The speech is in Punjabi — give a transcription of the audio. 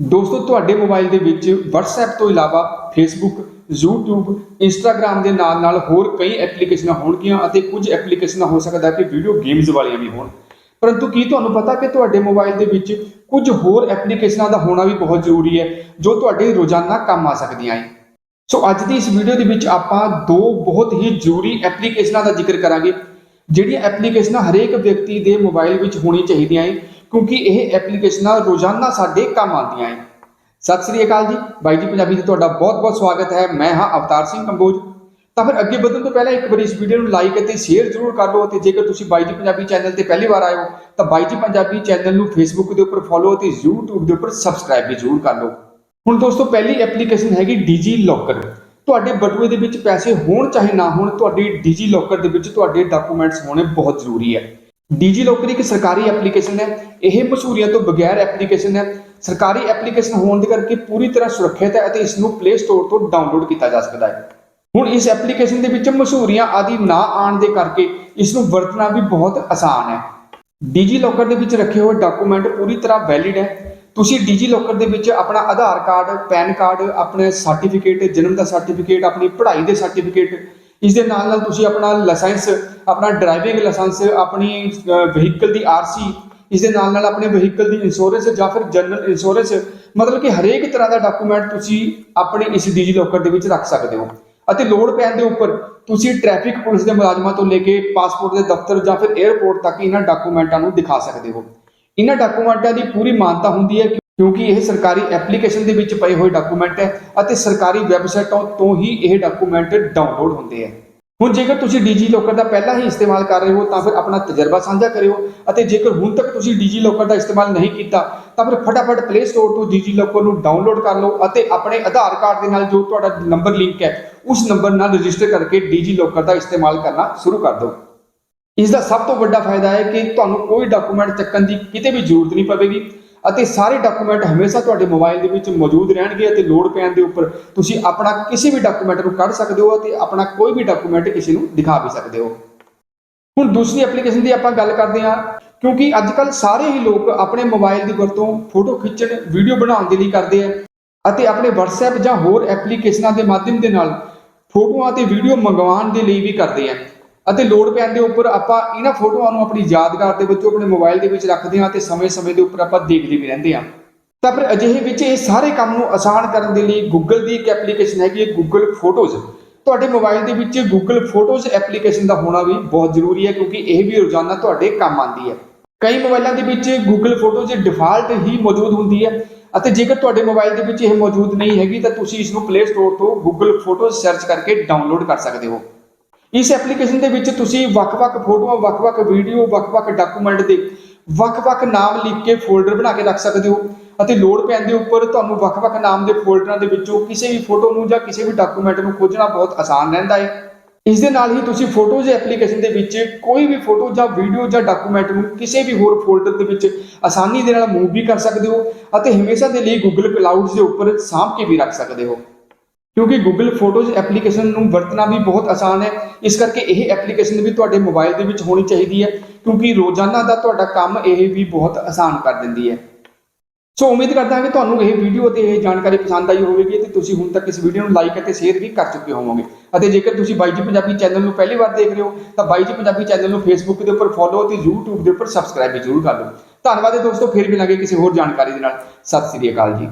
ਦੋਸਤੋ, ਤੁਹਾਡੇ ਮੋਬਾਈਲ ਦੇ ਵਿੱਚ WhatsApp ਤੋਂ ਇਲਾਵਾ Facebook, YouTube, Instagram ਦੇ ਨਾਲ ਨਾਲ ਹੋਰ ਕਈ ਐਪਲੀਕੇਸ਼ਨਾਂ ਹੋਣਗੀਆਂ ਅਤੇ ਕੁਝ ਐਪਲੀਕੇਸ਼ਨਾਂ ਹੋ ਸਕਦਾ ਕਿ ਵੀਡੀਓ ਗੇਮਸ ਵਾਲੀਆਂ ਵੀ ਹੋਣ। ਪਰੰਤੂ ਕੀ ਤੁਹਾਨੂੰ ਪਤਾ ਕਿ ਤੁਹਾਡੇ ਮੋਬਾਈਲ ਦੇ ਵਿੱਚ ਕੁਝ ਹੋਰ ਐਪਲੀਕੇਸ਼ਨਾਂ ਦਾ ਹੋਣਾ ਵੀ ਬਹੁਤ ਜ਼ਰੂਰੀ ਹੈ, ਜੋ ਤੁਹਾਡੇ ਰੋਜ਼ਾਨਾ ਕੰਮ ਆ ਸਕਦੀਆਂ ਹੈ ਸੋ ਅੱਜ ਦੀ ਇਸ ਵੀਡੀਓ ਦੇ ਵਿੱਚ ਆਪਾਂ ਦੋ ਬਹੁਤ ਹੀ ਜ਼ਰੂਰੀ ਐਪਲੀਕੇਸ਼ਨਾਂ ਦਾ ਜ਼ਿਕਰ ਕਰਾਂਗੇ, ਜਿਹੜੀਆਂ ਐਪਲੀਕੇਸ਼ਨਾਂ ਹਰੇਕ ਵਿਅਕਤੀ ਦੇ ਮੋਬਾਈਲ ਵਿੱਚ ਹੋਣੀ ਚਾਹੀਦੀਆਂ ਹੈ ਕਿਉਂਕਿ ਇਹ ਐਪਲੀਕੇਸ਼ਨਾਂ ਰੋਜ਼ਾਨਾ ਸਾਡੇ ਕੰਮ ਆਉਂਦੀਆਂ ਹੈ ਸਤਿ ਸ੍ਰੀ ਅਕਾਲ ਜੀ। ਬਾਈ ਜੀ, ਪੰਜਾਬੀ ਤੇ ਤੁਹਾਡਾ ਬਹੁਤ-ਬਹੁਤ ਸਵਾਗਤ ਹੈ। ਮੈਂ ਹਾਂ ਅਵਤਾਰ ਸਿੰਘ ਕੰਬੋਜ। ਤਾਂ ਫਿਰ ਅੱਗੇ ਵਧਣ ਤੋਂ ਪਹਿਲਾਂ ਇੱਕ ਵਾਰੀ ਇਸ ਵੀਡੀਓ ਨੂੰ ਲਾਈਕ ਅਤੇ ਸ਼ੇਅਰ ਜ਼ਰੂਰ ਕਰ ਲਓ ਅਤੇ ਜੇਕਰ ਤੁਸੀਂ ਬਾਈ ਜੀ ਪੰਜਾਬੀ ਚੈਨਲ ਤੇ ਪਹਿਲੀ ਵਾਰ ਆਏ ਹੋ, ਤਾਂ ਬਾਈ ਜੀ ਪੰਜਾਬੀ ਚੈਨਲ ਨੂੰ ਫੇਸਬੁੱਕ ਦੇ ਉੱਪਰ ਫੋਲੋ ਅਤੇ YouTube ਦੇ ਉੱਪਰ ਸਬਸਕ੍ਰਾਈਬ ਵੀ ਜ਼ਰੂਰ ਕਰ ਲਓ। ਹੁਣ ਦੋਸਤੋ, ਪਹਿਲੀ ਐਪਲੀਕੇਸ਼ਨ ਹੈਗੀ ਡੀਜੀ ਲੋਕਰ ਤੁਹਾਡੇ ਬਟੂਏ ਦੇ ਵਿੱਚ ਪੈਸੇ ਹੋਣ ਚਾਹੇ ਨਾ ਹੋਣ, ਤੁਹਾਡੇ ਡੀਜੀ ਲੋਕਰ ਦੇ ਵਿੱਚ ਤੁਹਾਡੇ ਡਾਕੂਮੈਂਟਸ ਹੋਣੇ ਬਹੁਤ ਜ਼ਰੂਰੀ ਹੈ। ਡੀਜੀ ਲੋਕਰ ਇੱਕ ਸਰਕਾਰੀ ਐਪਲੀਕੇਸ਼ਨ ਹੈ। ਇਹ ਮਸ਼ਹੂਰੀਆਂ ਤੋਂ ਬਗੈਰ ਐਪਲੀਕੇਸ਼ਨ ਹੈ। ਸਰਕਾਰੀ ਐਪਲੀਕੇਸ਼ਨ ਹੋਣ ਦੇ ਕਰਕੇ ਪੂਰੀ ਤਰ੍ਹਾਂ ਸੁਰੱਖਿਅਤ ਹੈ ਅਤੇ ਇਸ ਨੂੰ ਪਲੇ ਸਟੋਰ ਤੋਂ ਡਾਊਨਲੋਡ ਕੀਤਾ ਜਾ ਸਕਦਾ ਹੈ। ਹੁਣ ਇਸ ਐਪਲੀਕੇਸ਼ਨ ਦੇ ਵਿੱਚ ਮਸ਼ਹੂਰੀਆਂ ਆਦਿ ਨਾ ਆਉਣ ਦੇ ਕਰਕੇ ਇਸ ਨੂੰ ਵਰਤਣਾ ਵੀ ਬਹੁਤ ਆਸਾਨ ਹੈ। ਡੀਜੀ ਲੋਕਰ ਦੇ ਵਿੱਚ ਰੱਖੇ ਹੋਏ ਡਾਕੂਮੈਂਟ ਪੂਰੀ ਤਰ੍ਹਾਂ ਵੈਲਿਡ ਹੈ। ਤੁਸੀਂ ਡੀਜੀ ਲੋਕਰ ਦੇ ਵਿੱਚ ਆਪਣਾ ਆਧਾਰ ਕਾਰਡ, ਪੈਨ ਕਾਰਡ, ਆਪਣੇ ਸਰਟੀਫਿਕੇਟ ਜਨਮ ਦਾ ਸਰਟੀਫਿਕੇਟ ਆਪਣੀ ਪੜ੍ਹਾਈ ਦੇ ਸਰਟੀਫਿਕੇਟ ਇਸ ਦੇ ਨਾਲ ਨਾਲ ਤੁਸੀਂ ਆਪਣਾ ਲਾਇਸੈਂਸ ਆਪਣਾ ਡਰਾਈਵਿੰਗ ਲਾਇਸੈਂਸ ਆਪਣੀ ਵਹੀਕਲ ਦੀ ਆਰਸੀ ਇਸ ਦੇ ਨਾਲ ਨਾਲ ਆਪਣੇ ਵਹੀਕਲ ਦੀ ਇੰਸ਼ੋਰੈਂਸ ਜਾਂ ਫਿਰ ਜਨਰਲ ਇੰਸ਼ੋਰੈਂਸ ਮਤਲਬ ਕਿ ਹਰੇਕ ਤਰ੍ਹਾਂ ਦਾ ਡਾਕੂਮੈਂਟ ਤੁਸੀਂ ਆਪਣੇ ਇਸ ਡੀਜੀ ਲੋਕਰ ਦੇ ਵਿੱਚ ਰੱਖ ਸਕਦੇ ਹੋ। ਅਤੇ ਲੋੜ ਪੈਣ ਦੇ ਉੱਪਰ ਤੁਸੀਂ ਟ੍ਰੈਫਿਕ ਪੁਲਿਸ ਦੇ ਮੁਲਾਜ਼ਮਾਂ ਤੋਂ ਲੈ ਕੇ ਪਾਸਪੋਰਟ ਦੇ ਦਫ਼ਤਰ ਜਾਂ ਫਿਰ 에ਅਰਪੋਰਟ ਤੱਕ ਇਹਨਾਂ ਡਾਕੂਮੈਂਟਾਂ ਨੂੰ ਦਿਖਾ ਸਕਦੇ ਹੋ। ਇਹਨਾਂ ਡਾਕੂਮੈਂਟਾਂ ਦੀ ਪੂਰੀ ਮਾਨਤਾ ਹੁੰਦੀ ਹੈ ਕਿਉਂਕਿ ਇਹ ਸਰਕਾਰੀ ਐਪਲੀਕੇਸ਼ਨ ਦੇ ਵਿੱਚ ਪਏ ਹੋਏ ਡਾਕੂਮੈਂਟ ਹੈ ਅਤੇ ਸਰਕਾਰੀ ਵੈਬਸਾਈਟਾਂ ਤੋਂ ਹੀ ਇਹ ਡਾਕੂਮੈਂਟ ਡਾਊਨਲੋਡ ਹੁੰਦੇ ਹੈ। ਹੁਣ ਜੇਕਰ ਤੁਸੀਂ ਡੀਜੀ ਲੋਕਰ ਦਾ ਪਹਿਲਾਂ ਹੀ ਇਸਤੇਮਾਲ ਕਰ ਰਹੇ ਹੋ, ਤਾਂ ਫਿਰ ਆਪਣਾ ਤਜਰਬਾ ਸਾਂਝਾ ਕਰਿਓ ਅਤੇ ਜੇਕਰ ਹੁਣ ਤੱਕ ਤੁਸੀਂ ਡੀਜੀ ਲੋਕਰ ਦਾ ਇਸਤੇਮਾਲ ਨਹੀਂ ਕੀਤਾ, ਤਾਂ ਫਿਰ ਫਟਾਫਟ ਪਲੇ ਸਟੋਰ ਤੋਂ ਡੀਜੀ ਲੋਕਰ ਨੂੰ ਡਾਊਨਲੋਡ ਕਰ ਲਓ ਅਤੇ ਆਪਣੇ ਆਧਾਰ ਕਾਰਡ ਦੇ ਨਾਲ ਜੋ ਤੁਹਾਡਾ ਨੰਬਰ ਲਿੰਕ ਹੈ, ਉਸ ਨੰਬਰ ਨਾਲ ਰਜਿਸਟਰ ਕਰਕੇ ਡੀਜੀ ਲੋਕਰ ਦਾ ਇਸਤੇਮਾਲ ਕਰਨਾ ਸ਼ੁਰੂ ਕਰ ਦਿਓ। ਇਸ ਦਾ ਸਭ ਤੋਂ ਵੱਡਾ ਫਾਇਦਾ ਹੈ ਕਿ ਤੁਹਾਨੂੰ ਕੋਈ ਡਾਕੂਮੈਂਟ ਚੱਕਣ ਦੀ ਕਿਤੇ ਵੀ ਜ਼ਰੂਰਤ ਨਹੀਂ ਪਵੇਗੀ। ਅਤੇ ਸਾਰੇ ਡਾਕੂਮੈਂਟ ਹਮੇਸ਼ਾ ਤੁਹਾਡੇ ਮੋਬਾਈਲ ਦੇ ਵਿੱਚ ਮੌਜੂਦ ਰਹਿਣਗੇ ਅਤੇ ਲੋੜ ਪੈਣ ਦੇ ਉੱਪਰ ਤੁਸੀਂ ਆਪਣਾ ਕਿਸੇ ਵੀ ਡਾਕੂਮੈਂਟ ਨੂੰ ਕੱਢ ਸਕਦੇ ਹੋ ਅਤੇ ਆਪਣਾ ਕੋਈ ਵੀ ਡਾਕੂਮੈਂਟ ਕਿਸੇ ਨੂੰ ਦਿਖਾ ਵੀ ਸਕਦੇ ਹੋ। ਹੁਣ ਦੂਸਰੀ ਐਪਲੀਕੇਸ਼ਨ ਦੀ ਆਪਾਂ ਗੱਲ ਕਰਦੇ ਹਾਂ, ਕਿਉਂਕਿ ਅੱਜ ਕੱਲ ਸਾਰੇ ਹੀ ਲੋਕ ਆਪਣੇ ਮੋਬਾਈਲ ਦੀ ਵਰਤੋਂ ਫੋਟੋ ਖਿੱਚਣ ਵੀਡੀਓ ਬਣਾਉਣ ਦੇ ਲਈ ਕਰਦੇ ਆ ਅਤੇ ਆਪਣੇ WhatsApp ਜਾਂ ਹੋਰ ਐਪਲੀਕੇਸ਼ਨਾਂ ਦੇ ਮਾਧਿਅਮ ਦੇ ਨਾਲ ਫੋਟੋਆਂ ਅਤੇ ਵੀਡੀਓ ਮੰਗਵਾਉਣ ਦੇ ਲਈ ਵੀ ਕਰਦੇ ਆ। ਅਤੇ ਲੋੜ ਪੈਣ ਦੇ ਉੱਪਰ ਆਪਾਂ ਇਹਨਾਂ ਫੋਟੋਆਂ ਨੂੰ ਆਪਣੀ ਯਾਦਗਾਰ ਦੇ ਵਿੱਚ ਆਪਣੇ ਮੋਬਾਈਲ ਦੇ ਵਿੱਚ ਰੱਖਦੇ ਹਾਂ ਤੇ ਸਮੇਂ-ਸਮੇਂ ਦੇ ਉੱਪਰ ਆਪਾਂ ਦੇਖਦੇ ਵੀ ਰਹਿੰਦੇ ਹਾਂ। ਤਾਂ ਫਿਰ ਅਜਿਹੇ ਵਿੱਚ ਇਹ ਸਾਰੇ ਕੰਮ ਨੂੰ ਆਸਾਨ ਕਰਨ ਦੇ ਲਈ Google ਦੀ ਇੱਕ ਐਪਲੀਕੇਸ਼ਨ ਹੈਗੀ ਹੈ Google ਫੋਟੋਜ਼ ਤੁਹਾਡੇ ਮੋਬਾਈਲ ਦੇ ਵਿੱਚ Google ਫੋਟੋਜ਼ ਐਪਲੀਕੇਸ਼ਨ ਦਾ ਹੋਣਾ ਵੀ ਬਹੁਤ ਜ਼ਰੂਰੀ ਹੈ ਕਿਉਂਕਿ ਇਹ ਵੀ ਰੋਜ਼ਾਨਾ ਤੁਹਾਡੇ ਕੰਮ ਆਉਂਦੀ ਹੈ। ਕਈ ਮੋਬਾਈਲਾਂ ਦੇ ਵਿੱਚ Google ਫੋਟੋਜ਼ ਡਿਫਾਲਟ ਹੀ ਮੌਜੂਦ ਹੁੰਦੀ ਹੈ ਅਤੇ ਜੇਕਰ ਤੁਹਾਡੇ ਮੋਬਾਈਲ ਦੇ ਵਿੱਚ ਇਹ ਮੌਜੂਦ ਨਹੀਂ ਹੈਗੀ ਤਾਂ ਤੁਸੀਂ ਇਸ ਨੂੰ Play Store ਤੋਂ Google ਫੋਟੋਜ਼ ਸਰਚ ਕਰਕੇ ਡਾਊਨਲੋਡ ਕਰ ਸਕਦੇ ਹੋ। ਇਸ ਐਪਲੀਕੇਸ਼ਨ ਦੇ ਵਿੱਚ ਤੁਸੀਂ ਵੱਖ-ਵੱਖ ਫੋਟੋਆਂ ਵੱਖ-ਵੱਖ ਵੀਡੀਓ ਵੱਖ-ਵੱਖ ਡਾਕੂਮੈਂਟ ਦੇ ਵੱਖ-ਵੱਖ ਨਾਮ ਲਿਖ ਕੇ ਫੋਲਡਰ ਬਣਾ ਕੇ ਰੱਖ ਸਕਦੇ ਹੋ ਅਤੇ ਲੋੜ ਪੈਣ ਦੇ ਉੱਪਰ ਤੁਹਾਨੂੰ ਵੱਖ-ਵੱਖ ਨਾਮ ਦੇ ਫੋਲਡਰਾਂ ਦੇ ਵਿੱਚੋਂ ਕਿਸੇ ਵੀ ਫੋਟੋ ਨੂੰ ਜਾਂ ਕਿਸੇ ਵੀ ਡਾਕੂਮੈਂਟ ਨੂੰ ਖੋਜਣਾ ਬਹੁਤ ਆਸਾਨ ਰਹਿੰਦਾ ਹੈ। ਇਸ ਦੇ ਨਾਲ ਹੀ ਤੁਸੀਂ ਫੋਟੋਜ਼ ਐਪਲੀਕੇਸ਼ਨ ਦੇ ਵਿੱਚ ਕੋਈ ਵੀ ਫੋਟੋ ਜਾਂ ਵੀਡੀਓ ਜਾਂ ਡਾਕੂਮੈਂਟ ਨੂੰ ਕਿਸੇ ਵੀ ਹੋਰ ਫੋਲਡਰ ਦੇ ਵਿੱਚ ਆਸਾਨੀ ਦੇ ਨਾਲ ਮੂਵ ਵੀ ਕਰ ਸਕਦੇ ਹੋ ਅਤੇ ਹਮੇਸ਼ਾ ਦੇ ਲਈ Google ਕਲਾਊਡਸ ਦੇ ਉੱਪਰ ਸਾਂਭ ਕੇ ਵੀ ਰੱਖ ਸਕਦੇ ਹੋ। ਕਿਉਂਕਿ Google Photos ਐਪਲੀਕੇਸ਼ਨ ਨੂੰ ਵਰਤਣਾ ਵੀ ਬਹੁਤ ਆਸਾਨ ਹੈ। ਇਸ ਕਰਕੇ ਇਹ ਐਪਲੀਕੇਸ਼ਨ ਵੀ ਤੁਹਾਡੇ ਮੋਬਾਈਲ ਦੇ ਵਿੱਚ ਹੋਣੀ ਚਾਹੀਦੀ ਹੈ, ਕਿਉਂਕਿ ਰੋਜ਼ਾਨਾ ਦਾ ਤੁਹਾਡਾ ਕੰਮ ਇਹ ਵੀ ਬਹੁਤ ਆਸਾਨ ਕਰ ਦਿੰਦੀ ਹੈ। ਸੋ ਉਮੀਦ ਕਰਦਾ ਹਾਂ ਕਿ ਤੁਹਾਨੂੰ ਇਹ ਵੀਡੀਓ ਅਤੇ ਇਹ ਜਾਣਕਾਰੀ ਪਸੰਦ ਆਈ ਹੋਵੇਗੀ ਤੇ ਤੁਸੀਂ ਹੁਣ ਤੱਕ ਇਸ ਵੀਡੀਓ ਨੂੰ ਲਾਈਕ ਅਤੇ ਸ਼ੇਅਰ ਵੀ ਕਰ ਚੁੱਕੇ ਹੋਵੋਗੇ। ਅਤੇ ਜੇਕਰ ਤੁਸੀਂ ਬਾਈ ਜੀ ਪੰਜਾਬੀ ਚੈਨਲ ਨੂੰ ਪਹਿਲੀ ਵਾਰ ਦੇਖ ਰਹੇ ਹੋ, ਤਾਂ ਬਾਈ ਜੀ ਪੰਜਾਬੀ ਚੈਨਲ ਨੂੰ ਫੇਸਬੁੱਕ ਦੇ ਉੱਪਰ ਫੋਲੋ ਅਤੇ YouTube ਦੇ ਉੱਪਰ ਸਬਸਕ੍ਰਾਈਬ ਵੀ ਜ਼ਰੂਰ ਕਰ ਲਓ ਧੰਨਵਾਦ ਹੈ ਦੋਸਤੋ, ਫਿਰ ਮਿਲਾਂਗੇ ਕਿਸੇ ਹੋਰ ਜਾਣਕਾਰੀ ਦੇ ਨਾਲ। ਸਤਿ ਸ੍ਰੀ ਅਕਾਲ ਜੀ।